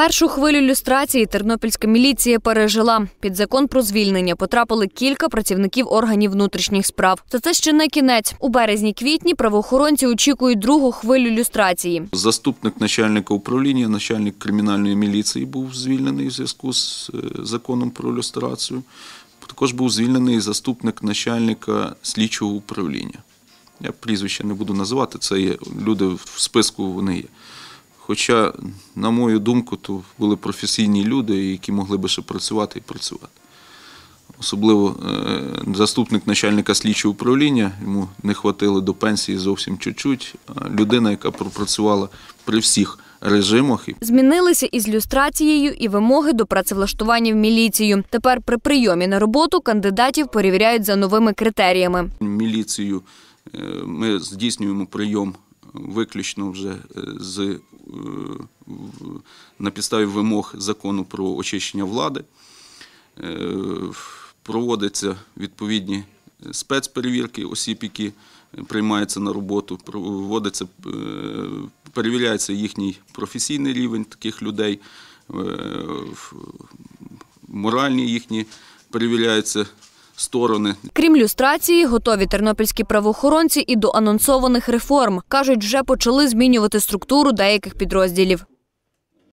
Першу хвилю люстрації тернопільська міліція пережила. Під закон про звільнення потрапили кілька працівників органів внутрішніх справ. Та це ще не кінець. У березні-квітні правоохоронці очікують другу хвилю люстрації. Заступник начальника управління, начальник кримінальної міліції був звільнений в зв'язку з е, законом про люстрацію. Також був звільнений заступник начальника слідчого управління. Я прізвище не буду називати, це є люди в списку вони є. Хоча, на мою думку, то були професійні люди, які могли би ще працювати і працювати. Особливо е, заступник начальника слідчого управління, йому не хватило до пенсії зовсім чуть-чуть. Людина, яка пропрацювала при всіх режимах Змінилися із люстрацією і вимоги до працевлаштування в міліцію. Тепер при прийомі на роботу кандидатів перевіряють за новими критеріями. міліцію е, ми здійснюємо прийом виключно вже е, з, на підставі вимог закону про очищення влади. Е, Проводяться відповідні спецперевірки осіб, які приймаються на роботу, е, перевіряється їхній професійний рівень таких людей, е, моральні їхні перевіряються сторони, Крім люстрації, готові тернопільські правоохоронці і до анонсованих реформ. Кажуть, вже почали змінювати структуру деяких підрозділів.